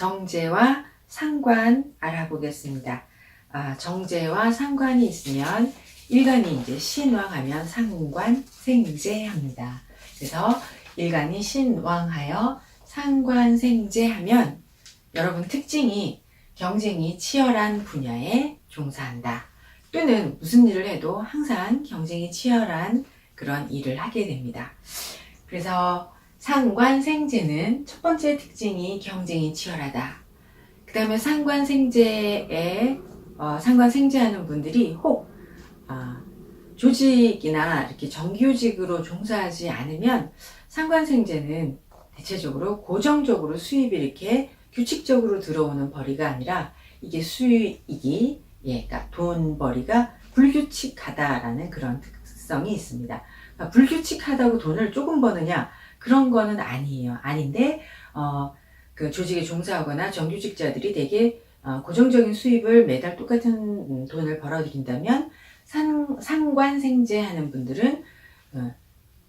정제와 상관 알아보겠습니다. 아, 정제와 상관이 있으면 일간이 이제 신왕하면 상관 생제합니다. 그래서 일간이 신왕하여 상관 생제하면 여러분 특징이 경쟁이 치열한 분야에 종사한다. 또는 무슨 일을 해도 항상 경쟁이 치열한 그런 일을 하게 됩니다. 그래서 상관생제는 첫 번째 특징이 경쟁이 치열하다. 그 다음에 상관생제에 어, 상관생제하는 분들이 혹 아, 조직이나 이렇게 정규직으로 종사하지 않으면 상관생제는 대체적으로 고정적으로 수입이 이렇게 규칙적으로 들어오는 벌이가 아니라 이게 수익이 예, 그러니까 돈벌이가 불규칙하다라는 그런 특성이 있습니다. 그러니까 불규칙하다고 돈을 조금 버느냐 그런 거는 아니에요. 아닌데 어, 그 조직에 종사하거나 정규직자들이 되게 어, 고정적인 수입을 매달 똑같은 음, 돈을 벌어들인다면 상, 상관생제하는 분들은 어,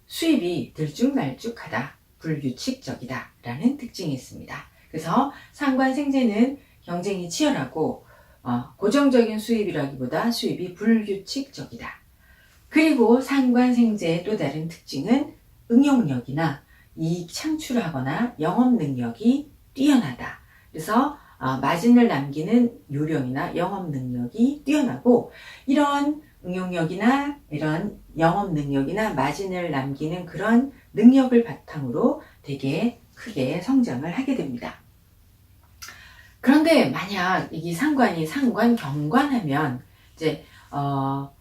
수입이 들쭉날쭉하다, 불규칙적이다 라는 특징이 있습니다. 그래서 상관생제는 경쟁이 치열하고 어, 고정적인 수입이라기보다 수입이 불규칙적이다. 그리고 상관생제의 또 다른 특징은 응용력이나 이익 창출하거나 영업 능력이 뛰어나다. 그래서 어, 마진을 남기는 요령이나 영업 능력이 뛰어나고 이런 응용력이나 이런 영업 능력이나 마진을 남기는 그런 능력을 바탕으로 되게 크게 성장을 하게 됩니다. 그런데 만약 이 상관이 상관 경관하면 이제 어,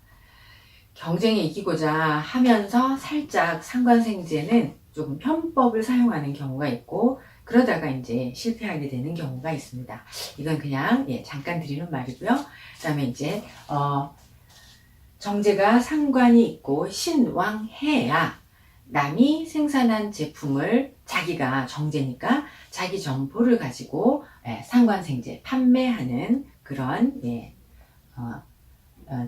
경쟁에 이기고자 하면서 살짝 상관생제는 조금 편법을 사용하는 경우가 있고 그러다가 이제 실패하게 되는 경우가 있습니다. 이건 그냥 예, 잠깐 드리는 말이고요. 그 다음에 이제 어, 정제가 상관이 있고 신왕해야 남이 생산한 제품을 자기가 정제니까 자기 점포를 가지고 예, 상관생제 판매하는 그런 예, 어, 어,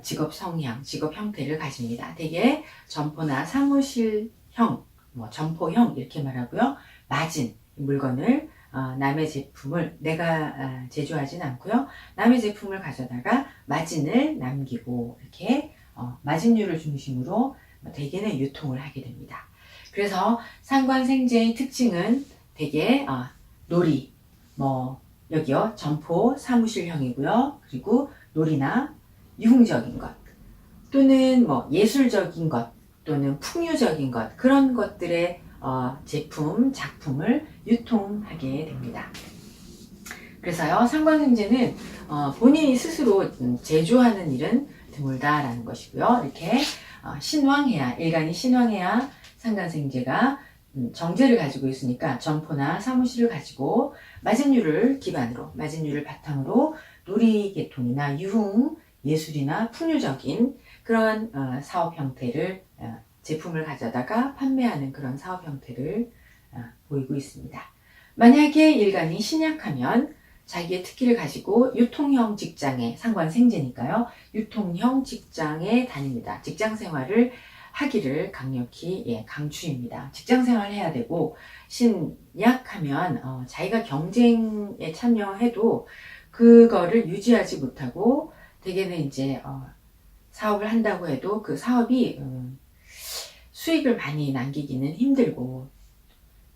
직업 성향, 직업 형태를 가집니다. 대개 점포나 사무실형, 뭐 점포형 이렇게 말하고요. 마진 물건을 어, 남의 제품을 내가 아, 제조하진 않고요. 남의 제품을 가져다가 마진을 남기고 이렇게 어, 마진율을 중심으로 대개는 유통을 하게 됩니다. 그래서 상관생제의 특징은 대개 어, 놀이, 뭐 여기요 점포 사무실형이고요. 그리고 놀이나 유흥적인 것 또는 뭐 예술적인 것 또는 풍요적인 것 그런 것들의 어, 제품 작품을 유통하게 됩니다. 그래서요 상관생제는 어, 본인이 스스로 음, 제조하는 일은 드물다라는 것이고요. 이렇게 어, 신왕해야 일간이 신왕해야 상관생제가 음, 정제를 가지고 있으니까 점포나 사무실을 가지고 마진율을 기반으로 마진율을 바탕으로 놀이계통이나 유흥 예술이나 풍요적인 그런 어, 사업 형태를 어, 제품을 가져다가 판매하는 그런 사업 형태를 어, 보이고 있습니다. 만약에 일간이 신약하면 자기의 특기를 가지고 유통형 직장에 상관 생제니까요. 유통형 직장에 다닙니다. 직장 생활을 하기를 강력히 예, 강추입니다. 직장 생활을 해야 되고 신약하면 어, 자기가 경쟁에 참여해도 그거를 유지하지 못하고 대개는 이제 어, 사업을 한다고 해도 그 사업이 음, 수익을 많이 남기기는 힘들고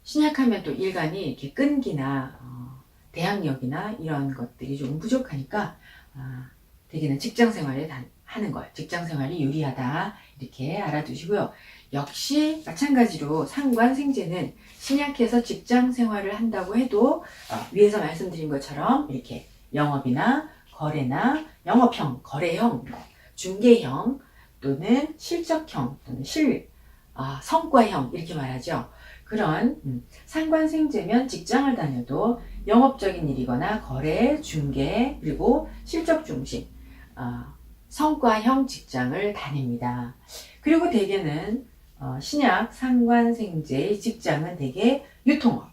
신약하면 또 일간이 이렇게 끈기나 어, 대항력이나 이런 것들이 좀 부족하니까 아, 대개는 직장 생활에 다, 하는 걸 직장 생활이 유리하다 이렇게 알아두시고요. 역시 마찬가지로 상관 생제는 신약해서 직장 생활을 한다고 해도 어, 위에서 말씀드린 것처럼 이렇게 영업이나 거래나 영업형, 거래형, 뭐 중개형 또는 실적형 또는 실 아, 성과형 이렇게 말하죠. 그런 음, 상관생제면 직장을 다녀도 영업적인 일이거나 거래, 중개 그리고 실적 중심 아, 성과형 직장을 다닙니다. 그리고 대개는 어, 신약 상관생제의 직장은 대개 유통업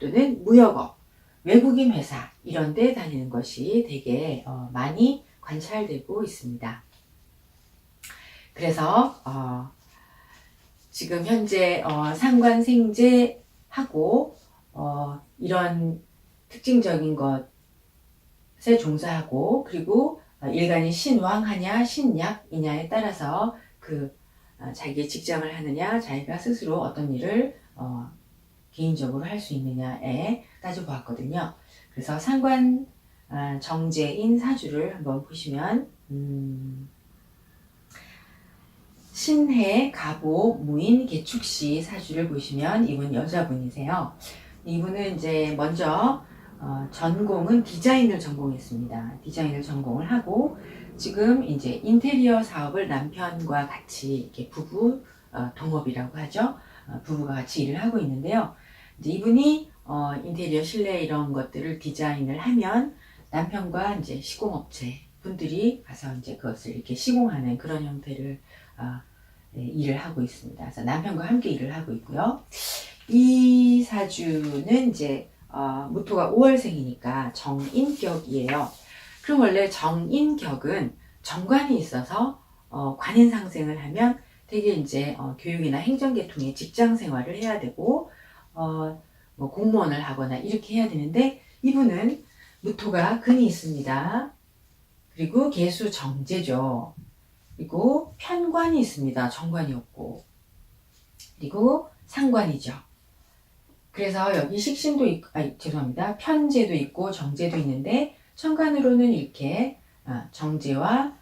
또는 무역업, 외국인 회사 이런 데 다니는 것이 되게 어, 많이 관찰되고 있습니다. 그래서 어, 지금 현재 어, 상관생제하고 어, 이런 특징적인 것에 종사하고 그리고 어, 일간이 신왕하냐 신약이냐에 따라서 그 어, 자기의 직장을 하느냐 자기가 스스로 어떤 일을 어, 개인적으로 할 수 있느냐에 따져보았거든요. 그래서 상관 아, 정제인 사주를 한번 보시면 음, 신해 가보 무인 개축시 사주를 보시면 이분 여자분이세요. 이분은 이제 먼저 어, 전공은 디자인을 전공했습니다. 디자인을 전공을 하고 지금 이제 인테리어 사업을 남편과 같이 이렇게 부부 어, 동업이라고 하죠. 어, 부부가 같이 일을 하고 있는데요. 이제 이분이 어, 인테리어 실내 이런 것들을 디자인을 하면 남편과 이제 시공업체 분들이 가서 이제 그것을 이렇게 시공하는 그런 형태를 어, 네, 일을 하고 있습니다. 그래서 남편과 함께 일을 하고 있고요. 이 사주는 이제 어, 무토가 5월생이니까 정인격이에요. 그럼 원래 정인격은 정관이 있어서 어, 관인 상생을 하면 되게 이제 어, 교육이나 행정계통의 직장 생활을 해야 되고 어, 뭐 공무원을 하거나 이렇게 해야 되는데 이분은 무토가 근이 있습니다. 그리고 개수 정제죠. 그리고 편관이 있습니다. 정관이 없고. 그리고 상관이죠. 그래서 여기 식신도 있고, 아 죄송합니다. 편제도 있고 정제도 있는데 천간으로는 이렇게 아, 정제와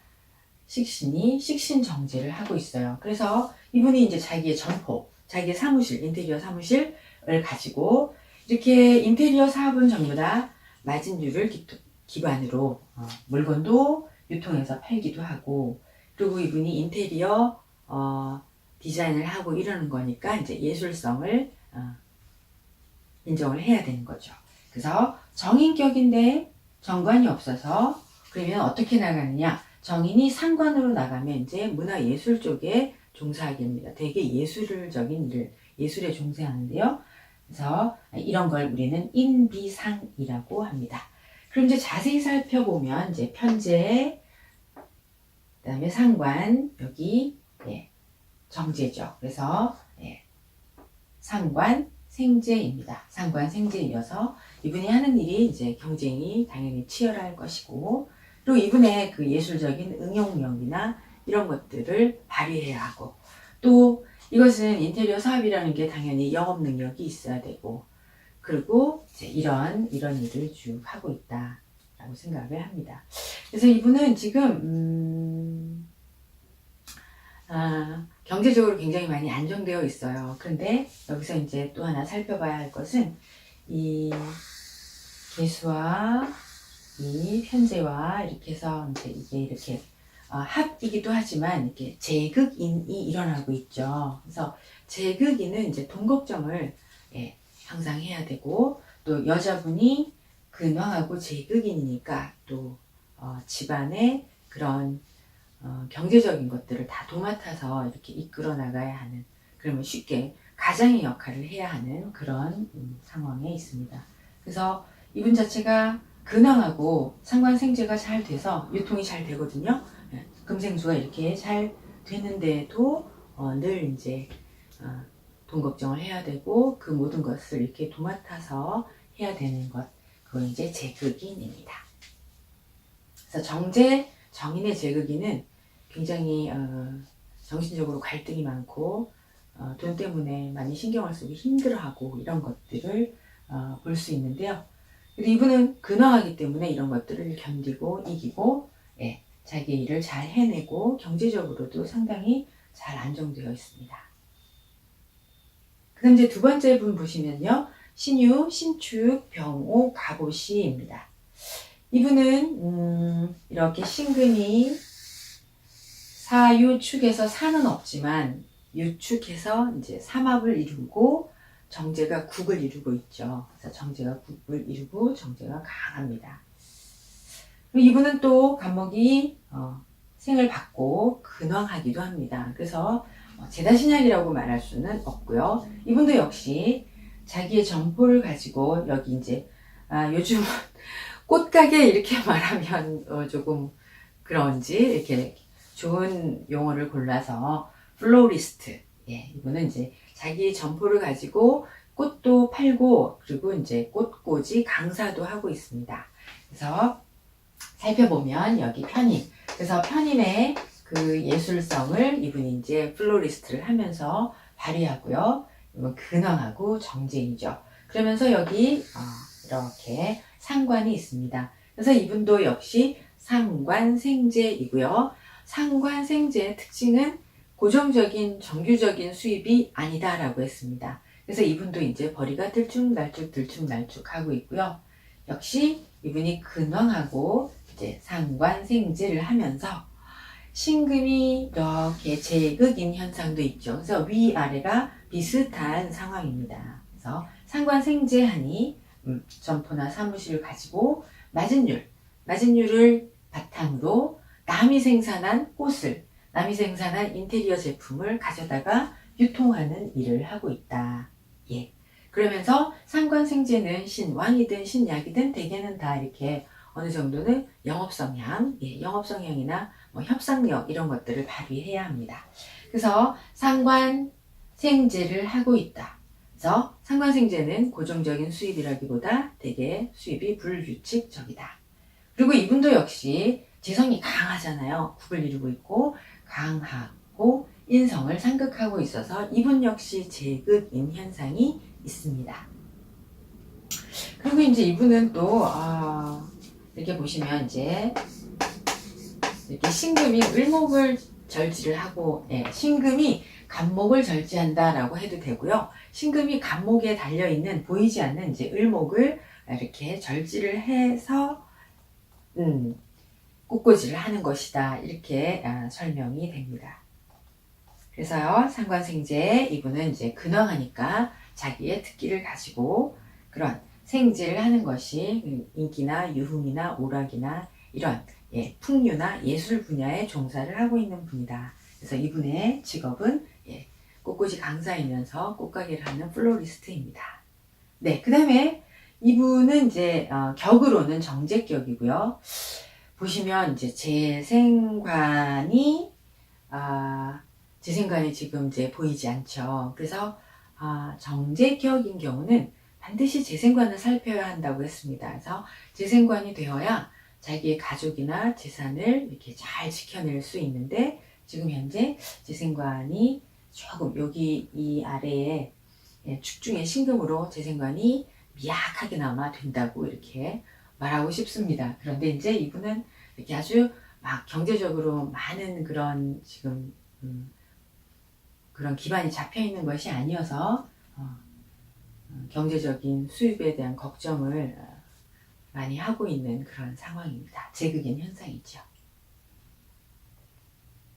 식신이 식신 정제를 하고 있어요. 그래서 이분이 이제 자기의 점포, 자기의 사무실, 인테리어 사무실을 가지고 이렇게 인테리어 사업은 전부 다 마진율을 기, 기반으로 어, 물건도 유통해서 팔기도 하고 그리고 이분이 인테리어 어, 디자인을 하고 이러는 거니까 이제 예술성을 어, 인정을 해야 되는 거죠. 그래서 정인격인데 정관이 없어서 그러면 어떻게 나가느냐? 정인이 상관으로 나가면 이제 문화예술 쪽에 종사하게 됩니다. 되게 예술적인 일을 예술에 종사하는데요. 그래서 이런 걸 우리는 인비상이라고 합니다. 그럼 이제 자세히 살펴보면 이제 편제, 그다음에 상관 여기 예, 정제죠. 그래서 예, 상관 생제입니다. 상관 생제이어서 이분이 하는 일이 이제 경쟁이 당연히 치열할 것이고 또 이분의 그 예술적인 응용력이나 이런 것들을 발휘해야 하고 또 이것은 인테리어 사업이라는 게 당연히 영업 능력이 있어야 되고 그리고 이런 이런 일을 쭉 하고 있다라고 생각을 합니다. 그래서 이분은 지금 음, 아, 경제적으로 굉장히 많이 안정되어 있어요. 그런데 여기서 이제 또 하나 살펴봐야 할 것은 이 개수와 이 편제와 이렇게 해서 이제 이게 이렇게 어, 합이기도 하지만 이렇게 제극인이 일어나고 있죠. 그래서 제극인은 이제 돈 걱정을 예, 항상 해야 되고 또 여자분이 근황하고 제극인이니까 또 어, 집안의 그런 어, 경제적인 것들을 다 도맡아서 이렇게 이끌어 나가야 하는 그러면 쉽게 가장의 역할을 해야 하는 그런 음, 상황에 있습니다. 그래서 이분 자체가 근황하고 상관생제가 잘 돼서 유통이 잘 되거든요. 예, 금생수가 이렇게 잘 되는데도 어, 늘 이제 어, 돈 걱정을 해야 되고 그 모든 것을 이렇게 도맡아서 해야 되는 것 그건 이제 제극인입니다. 그래서 정제 정인의 제극인은 굉장히 어, 정신적으로 갈등이 많고 어, 돈 때문에 많이 신경을 쓰고 힘들어하고 이런 것들을 어, 볼 수 있는데요. 그리고 이분은 근황하기 때문에 이런 것들을 견디고 이기고 예, 자기 일을 잘 해내고 경제적으로도 상당히 잘 안정되어 있습니다. 그 다음 이제 두 번째 분 보시면요. 신유, 신축, 병오, 갑오시입니다. 이분은 음, 이렇게 신금이 사유축에서 사는 없지만 유축해서 이제 삼합을 이루고 정제가 국을 이루고 있죠. 그래서 정제가 국을 이루고 정제가 강합니다. 이분은 또 간목이 어, 생을 받고 근황하기도 합니다. 그래서 어, 제다신약이라고 말할 수는 없고요. 이분도 역시 자기의 점포를 가지고 여기 이제 아, 요즘 꽃가게 이렇게 말하면 어, 조금 그런지 이렇게 좋은 용어를 골라서 플로리스트 예, 이분은 이제 자기 점포를 가지고 꽃도 팔고 그리고 이제 꽃꽂이 강사도 하고 있습니다. 그래서 살펴보면 여기 편인. 그래서 편인의 그 예술성을 이분이 이제 플로리스트를 하면서 발휘하고요. 근황하고 정제이죠. 그러면서 여기 어, 이렇게 상관이 있습니다. 그래서 이분도 역시 상관생제이고요. 상관생제의 특징은 고정적인 정규적인 수입이 아니다라고 했습니다. 그래서 이분도 이제 벌이가 들쭉날쭉 들쭉날쭉 하고 있고요. 역시 이분이 근황하고 이제 상관생제를 하면서 신금이 이렇게 제극인 현상도 있죠. 그래서 위아래가 비슷한 상황입니다. 그래서 상관생제하니 음, 점포나 사무실을 가지고 마진율, 마진율을 바탕으로 남이 생산한 꽃을, 남이 생산한 인테리어 제품을 가져다가 유통하는 일을 하고 있다. 예. 그러면서 상관생제는 신왕이든 신약이든 대개는 다 이렇게 어느 정도는 영업성향, 예, 영업성향이나 뭐 협상력 이런 것들을 발휘해야 합니다. 그래서 상관생제를 하고 있다. 그래서 상관생제는 고정적인 수입이라기보다 대개 수입이 불규칙적이다. 그리고 이분도 역시 지성이 강하잖아요. 국을 이루고 있고 강하고 인성을 상극하고 있어서 이분 역시 제극인 현상이 있습니다. 그리고 이제 이분은 또 아, 이렇게 보시면 이제 이렇게 신금이 을목을 절지를 하고 예, 신금이 간목을 절지한다라고 해도 되고요. 신금이 간목에 달려 있는 보이지 않는 이제 을목을 이렇게 절지를 해서 음, 꽃꽂이를 하는 것이다 이렇게 아, 설명이 됩니다. 그래서요 상관생제 이분은 이제 근황하니까 자기의 특기를 가지고 그런 생제를 하는 것이 인기나 유흥이나 오락이나 이런 예, 풍류나 예술 분야에 종사를 하고 있는 분이다. 그래서 이분의 직업은 예, 꽃꽂이 강사이면서 꽃가게를 하는 플로리스트입니다. 네, 그 다음에 이분은 이제 어, 격으로는 정제격이고요. 보시면 이제 재생관이 아, 재생관이 지금 이제 보이지 않죠. 그래서 아, 정제격인 경우는 반드시 재생관을 살펴야 한다고 했습니다. 그래서 재생관이 되어야 자기의 가족이나 재산을 이렇게 잘 지켜낼 수 있는데 지금 현재 재생관이 조금 여기 이 아래에 예, 축중의 신금으로 재생관이 미약하게나마 된다고 이렇게 말하고 싶습니다. 그런데 이제 이분은 이렇게 아주 막 경제적으로 많은 그런 지금 음, 그런 기반이 잡혀 있는 것이 아니어서 어, 음, 경제적인 수입에 대한 걱정을 어, 많이 하고 있는 그런 상황입니다. 제극인 현상이죠.